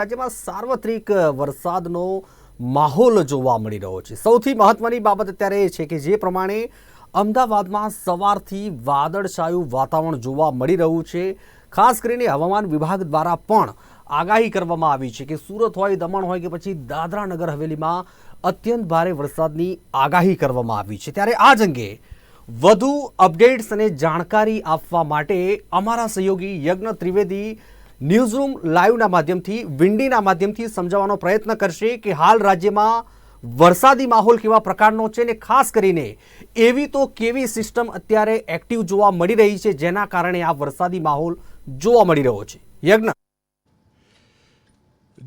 રાજ્યમાં સાર્વત્રિક વરસાદનો માહોલ જોવા મળી રહ્યો છે. સૌથી મહત્વની બાબત અત્યારે એ છે કે જે પ્રમાણે અમદાવાદમાં સવારથી વાદળછાયું વાતાવરણ જોવા મળી રહ્યું છે. ખાસ કરીને હવામાન વિભાગ દ્વારા પણ આગાહી કરવામાં આવી છે કે સુરત હોય, દમણ હોય કે પછી દાદરા નગર હવેલીમાં અત્યંત ભારે વરસાદની આગાહી કરવામાં આવી છે. ત્યારે આ જ અંગે વધુ અપડેટ્સ અને જાણકારી આપવા માટે અમારા સહયોગી યજ્ઞ ત્રિવેદી ન્યૂઝરૂમ લાઈવના માધ્યમથી, વિંડીના માધ્યમથી સમજાવવાનો પ્રયત્ન કરશે કે હાલ રાજ્યમાં વરસાદી માહોલ કેવા પ્રકારનો છે ને ખાસ કરીને એવી તો કેવી સિસ્ટમ અત્યારે એક્ટિવ જોવા મળી રહી છે જેના કારણે આ વરસાદી માહોલ જોવા મળી રહ્યો છે. યજ્ઞ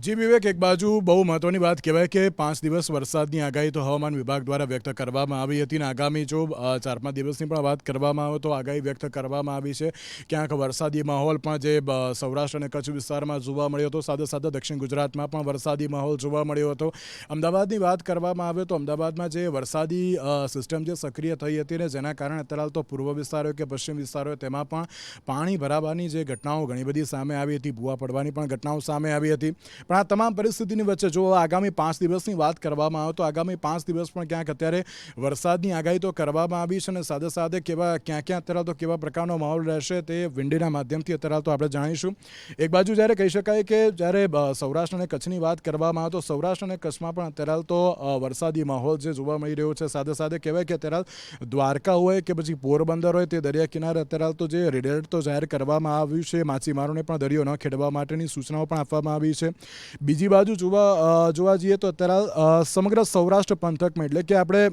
જી વિવેક, એક બાજુ બહુ મહત્વની વાત કહેવાય કે પાંચ દિવસ વરસાદની આગાહી તો હવામાન વિભાગ દ્વારા વ્યક્ત કરવામાં આવી હતી અને આગામી જો ચાર પાંચ દિવસની પણ વાત કરવામાં આવે તો આગાહી વ્યક્ત કરવામાં આવી છે. ક્યાંક વરસાદી માહોલ પણ જે સૌરાષ્ટ્ર અને કચ્છ વિસ્તારમાં જોવા મળ્યો હતો સાથે સાથે દક્ષિણ ગુજરાતમાં પણ વરસાદી માહોલ જોવા મળ્યો હતો. અમદાવાદની વાત કરવામાં આવે તો અમદાવાદમાં જે વરસાદી સિસ્ટમ જે સક્રિય થઈ હતી ને જેના કારણે અત્યારે તો પૂર્વ વિસ્તારો કે પશ્ચિમ વિસ્તારો તેમાં પણ પાણી ભરાવાની જે ઘટનાઓ ઘણી બધી સામે આવી હતી, ભૂવા પડવાની પણ ઘટનાઓ સામે આવી હતી. પણ આ તમામ પરિસ્થિતિની વચ્ચે જો આગામી પાંચ દિવસની વાત કરવામાં આવે તો આગામી પાંચ દિવસ પણ ક્યાંક અત્યારે વરસાદની આગાહી તો કરવામાં આવી છે અને સાથે સાથે કેવા ક્યાં ક્યાં અત્યારે તો કેવા પ્રકારનો માહોલ રહેશે તે વિંડીના માધ્યમથી અત્યારે તો આપણે જાણીશું. એક બાજુ જ્યારે કહી શકાય કે જ્યારે સૌરાષ્ટ્ર અને કચ્છની વાત કરવામાં આવે તો સૌરાષ્ટ્ર અને કચ્છમાં પણ અત્યારે તો વરસાદી માહોલ જે જોવા મળી રહ્યો છે. સાથે સાથે કહેવાય કે અત્યારે દ્વારકા હોય કે પછી પોરબંદર હોય તે દરિયા કિનારે અત્યારે તો જે રેડ તો જાહેર કરવામાં આવ્યું છે. માછીમારોને પણ દરિયો ન ખેડવા માટેની સૂચનાઓ પણ આપવામાં આવી છે. બીજી બાજુ જોવા જોવા જઈએ તો અત્યારે સમગ્ર સૌરાષ્ટ્ર પંથકમાં એટલે કે આપણે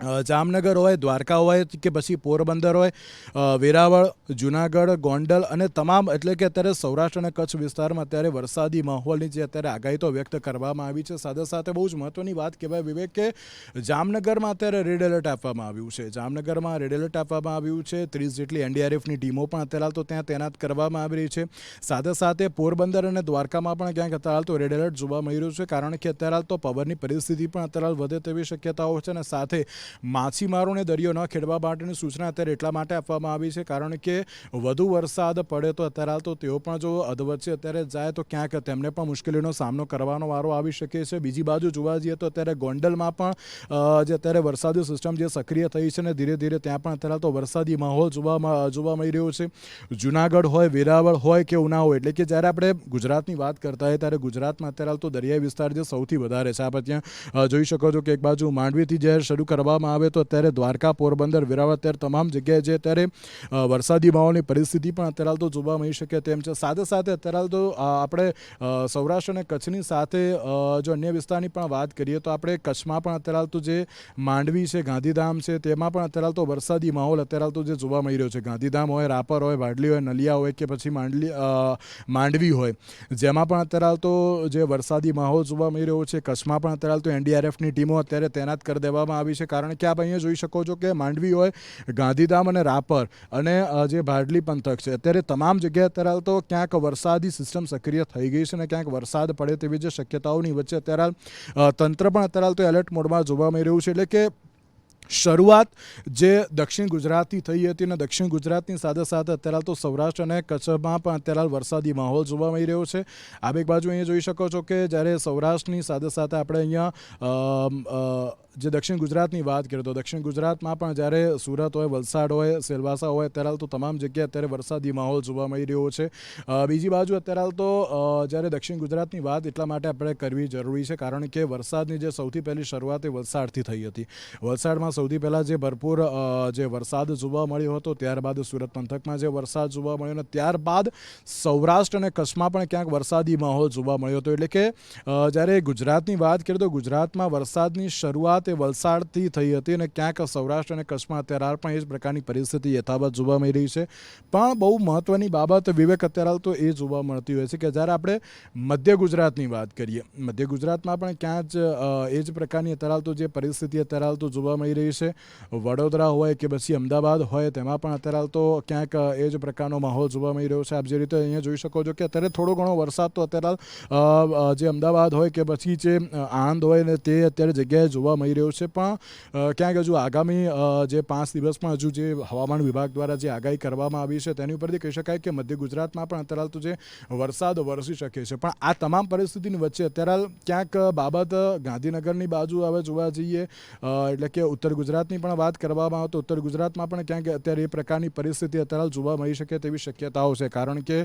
જામનગર હોય, દ્વારકા હોય કે પછી પોરબંદર હોય વેરાવળ, જુનાગઢ, ગોંડલ અને તમામ એટલે કે અત્યારે સૌરાષ્ટ્ર અને કચ્છ વિસ્તારમાં અત્યારે વરસાદી માહોલની જે અત્યારે આગાહી તો વ્યક્ત કરવામાં આવી છે. સાથે સાથે બહુ જ મહત્વની વાત કહેવાય વિવેક કે જામનગરમાં અત્યારે રેડ એલર્ટ આપવામાં આવ્યું છે. જામનગરમાં રેડ એલર્ટ આપવામાં આવ્યું છે. ત્રીસ જેટલી એનડીઆરએફની ટીમો પણ અત્યારે તો ત્યાં તૈનાત કરવામાં આવી રહી છે. સાથે સાથે પોરબંદર અને દ્વારકામાં પણ ક્યાંક અત્યારે હાલ તો રેડ એલર્ટ જોવા મળી રહ્યું છે. કારણ કે અત્યારે હાલ તો પવનની પરિસ્થિતિ પણ અત્યારે વધે તેવી શક્યતાઓ છે અને સાથે માછીમારોને દરિયો ન ખેડવા માટેની સૂચના અત્યારે એટલા માટે આપવામાં આવી છે. કારણ કે વધુ વરસાદ પડે તો અત્યારે હાલ તો તેઓ પણ જો અધવચ્ચે અત્યારે જાય તો ક્યાંક તેમને પણ મુશ્કેલીનો સામનો કરવાનો વારો આવી શકે છે. બીજી બાજુ જોવા જઈએ તો અત્યારે ગોંડલમાં પણ જે અત્યારે વરસાદી સિસ્ટમ જે સક્રિય થઈ છે ને ધીરે ધીરે ત્યાં પણ અત્યારે તો વરસાદી માહોલ જોવા જોવા મળી રહ્યો છે. જુનાગઢ હોય, વેરાવળ હોય કે ઉના હોય, એટલે કે જ્યારે આપણે ગુજરાતની વાત કરતા હોય ત્યારે ગુજરાતમાં અત્યારે હાલ તો દરિયાઈ વિસ્તાર જે સૌથી વધારે છે. આપણે ત્યાં જોઈ શકો છો કે એક બાજુ માંડવીથી જ્યારે શરૂ કરવામાં આવે તો અત્યારે દ્વારકા, પોરબંદર, વેરાવળ અત્યારે તમામ જગ્યાએ જે અત્યારે વરસાદી માહોલની પરિસ્થિતિ પણ અત્યારે તો જોવા મળી શકે તેમ છે. સાથે સાથે અત્યારે તો આપણે સૌરાષ્ટ્ર અને કચ્છની સાથે જો અન્ય વિસ્તારની પણ વાત કરીએ તો આપણે કચ્છમાં પણ અત્યારે તો જે માંડવી છે, ગાંધીધામ છે, તેમાં પણ અત્યારે તો વરસાદી માહોલ અત્યારે તો જે જોવા મળી રહ્યો છે. ગાંધીધામ હોય, રાપર હોય, વાડલી હોય, નલિયા હોય કે પછી માંડલી માંડવી હોય, જેમાં પણ અત્યારે તો જે વરસાદી માહોલ જોવા મળી રહ્યો છે. કચ્છમાં પણ અત્યારે તો એનડીઆરએફની ટીમો અત્યારે તૈનાત કરી દેવામાં આવી છે. કારણ કે આપ અહીંયા જોઈ શકો છો કે માંડવી હોય, ગાંધીધામ અને રાપર અને જે ભાડલી પંથક છે, અત્યારે તમામ જગ્યાએ અત્યારે હાલ તો ક્યાંક વરસાદી સિસ્ટમ સક્રિય થઈ ગઈ છે અને ક્યાંક વરસાદ પડે તેવી જે શક્યતાઓની વચ્ચે અત્યારે હાલ તંત્ર પણ અત્યારે હાલ તો એલર્ટ મોડમાં જોવા મળી રહ્યું છે. એટલે કે શરૂઆત જે દક્ષિણ ગુજરાતથી થઈ હતી અને દક્ષિણ ગુજરાતની સાથે સાથે અત્યારે તો સૌરાષ્ટ્ર અને કચ્છમાં પણ અત્યારે વરસાદી માહોલ જોવા મળી રહ્યો છે. આ એક બાજુ અહીંયા જોઈ શકો છો કે જ્યારે સૌરાષ્ટ્રની સાથે સાથે આપણે અહીંયા જે દક્ષિણ ગુજરાતની વાત કરીએ તો દક્ષિણ ગુજરાતમાં પણ જ્યારે સુરત હોય, વલસાડ હોય, સેલવાસા હોય, અત્યારે તો તમામ જગ્યાએ અત્યારે વરસાદી માહોલ જોવા મળી રહ્યો છે. બીજી બાજુ અત્યારે તો જ્યારે દક્ષિણ ગુજરાતની વાત એટલા માટે આપણે કરવી જરૂરી છે, કારણ કે વરસાદની જે સૌથી પહેલી શરૂઆત એ વલસાડથી થઈ હતી. વલસાડમાં સૌથી પહેલાં જે ભરપૂર જે વરસાદ જોવા મળ્યો હતો, ત્યારબાદ સુરત પંથકમાં જે વરસાદ જોવા મળ્યો અને ત્યારબાદ સૌરાષ્ટ્ર અને કચ્છમાં પણ ક્યાંક વરસાદી માહોલ જોવા મળ્યો હતો. એટલે કે જ્યારે ગુજરાતની વાત કરીએ તો ગુજરાતમાં વરસાદની શરૂઆત એ વલસાડથી થઈ હતી અને ક્યાંક સૌરાષ્ટ્ર અને કચ્છમાં અત્યારે પણ એ જ પ્રકારની પરિસ્થિતિ યથાવત જોવા મળી રહી છે. પણ બહુ મહત્ત્વની બાબત વિવેક અત્યારે તો એ જોવા મળતી હોય છે કે જ્યારે આપણે મધ્ય ગુજરાતની વાત કરીએ, મધ્ય ગુજરાતમાં પણ ક્યાં જ એ જ પ્રકારની અત્યારે તો જે પરિસ્થિતિ અત્યારે તો જોવા મળી રહી આવી છે. વડોદરા હોય કે પછી અમદાવાદ હોય, તેમાં પણ અત્યારે હાલ તો ક્યાંક એ જ પ્રકારનો માહોલ જોવા મળી રહ્યો છે. આપ જે રીતે અહીંયા જોઈ શકો છો કે અત્યારે થોડો ઘણો વરસાદ તો અત્યારે હાલ જે અમદાવાદ હોય કે પછી જે આણંદ હોય ને તે અત્યારે જગ્યાએ જોવા મળી રહ્યો છે. પણ ક્યાંક હજુ આગામી જે પાંચ દિવસમાં હજુ જે હવામાન વિભાગ દ્વારા જે આગાહી કરવામાં આવી છે, તેની ઉપરથી કહી શકાય કે મધ્ય ગુજરાતમાં પણ અત્યારે હાલ તો જે વરસાદ વરસી શકે છે. પણ આ તમામ પરિસ્થિતિની વચ્ચે અત્યારે હાલ ક્યાંક બાબત ગાંધીનગરની બાજુ હવે જોવા જઈએ એટલે કે ઉત્તર ગુજરાતની પણ વાત કરવામાં આવે તો ઉત્તર ગુજરાતમાં પણ ક્યાંક અત્યારે એ પ્રકારની પરિસ્થિતિ અત્યારે જોવા મળી શકે તેવી શક્યતાઓ છે. કારણ કે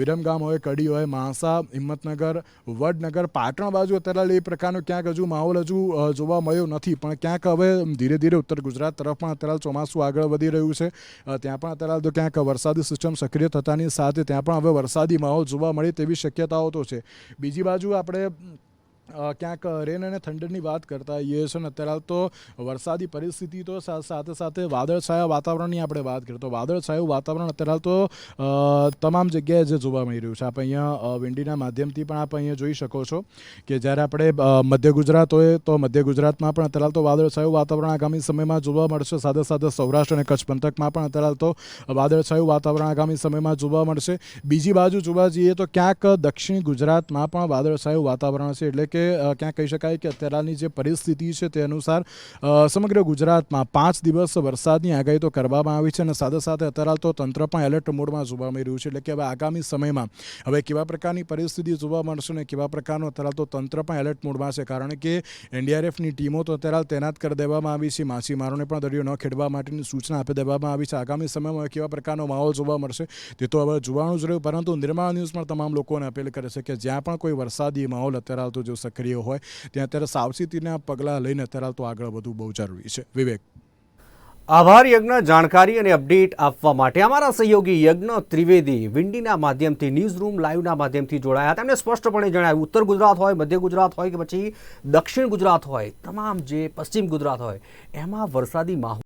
વિરમગામ હોય કડી હોય માણસા હિંમતનગર, વડનગર, પાટણ બાજુ અત્યારે એ પ્રકારનો ક્યાંક હજુ માહોલ હજુ જોવા મળ્યો નથી. પણ ક્યાંક હવે ધીરે ધીરે ઉત્તર ગુજરાત તરફ પણ અત્યારે ચોમાસું આગળ વધી રહ્યું છે. ત્યાં પણ અત્યારે તો ક્યાંક વરસાદી સિસ્ટમ સક્રિય થતાની સાથે ત્યાં પણ હવે વરસાદી માહોલ જોવા મળે તેવી શક્યતાઓ તો છે. બીજી બાજુ આપણે ક્યાંક રેન અને થંડરની વાત કરતા હોઈએ છીએ અને અત્યારે તો વરસાદી પરિસ્થિતિ તો સાથે સાથે વાદળછાયા વાતાવરણની આપણે વાત કરીએ તો વાદળછાયું વાતાવરણ અત્યારે તો તમામ જગ્યાએ જે જોવા મળી રહ્યું છે. આપણે અહીંયા વિંડીના માધ્યમથી પણ આપ અહીંયા જોઈ શકો છો કે જ્યારે આપણે મધ્ય ગુજરાત હોય તો મધ્ય ગુજરાતમાં પણ અત્યારે તો વાદળછાયું વાતાવરણ આગામી સમયમાં જોવા મળશે. સાથે સાથે સૌરાષ્ટ્ર અને કચ્છ પંથકમાં પણ અત્યારે તો વાદળછાયું વાતાવરણ આગામી સમયમાં જોવા મળશે. બીજી બાજુ જોવા જઈએ તો ક્યાંક દક્ષિણ ગુજરાતમાં પણ વાદળછાયું વાતાવરણ છે. એટલે કે અ, ક્યાં કહી શકાય કે અત્યારની જે પરિસ્થિતિ છે તે અનુસાર સમગ્ર ગુજરાતમાં પાંચ દિવસ વરસાદની આગાહી તો કરવામાં આવી છે અને સાથે સાથે અત્યારે તો તંત્ર પણ એલર્ટ મોડમાં જોવા મળી રહ્યું છે. એટલે કે હવે આગામી સમયમાં હવે કેવા પ્રકારની પરિસ્થિતિ જોવા મળશે ને કેવા પ્રકારનું અત્યારે તો તંત્ર પણ એલર્ટ મોડમાં છે. કારણ કે એનડીઆરએફની ટીમો તો અત્યારે તૈનાત કરી દેવામાં આવી છે. માછીમારોને પણ દરિયો ન ખેડવા માટેની સૂચના આપી દેવામાં આવી છે. આગામી સમયમાં કેવા પ્રકારનો માહોલ જોવા મળશે તે તો હવે જોવાનું જ રહ્યું. પરંતુ નિર્માણ ન્યૂઝ પણ તમામ લોકોને અપીલ કરે છે કે જ્યાં પણ કોઈ વરસાદી માહોલ અત્યારે આવતો તો જો સક્રિય હોય, ત્યાં અત્યારે સાવચેતીના પગલાં લઈને અત્યારે તો આગળ વધવું બહુ જરૂરી છે. વિવેક. આભાર યજ્ઞ જાણકારી અને અપડેટ આપવા માટે. અમારા સહયોગી યજ્ઞ ત્રિવેદી વિંડીના માધ્યમથી ન્યૂઝ રૂમ લાઈવના માધ્યમથી જોડાયા તેમણે સ્પષ્ટપણે જણાવ્યું, ઉત્તર ગુજરાત હોય, મધ્ય ગુજરાત હોય કે પછી દક્ષિણ ગુજરાત હોય, તમામ જે પશ્ચિમ ગુજરાત હોય, એમાં વરસાદી માહોલ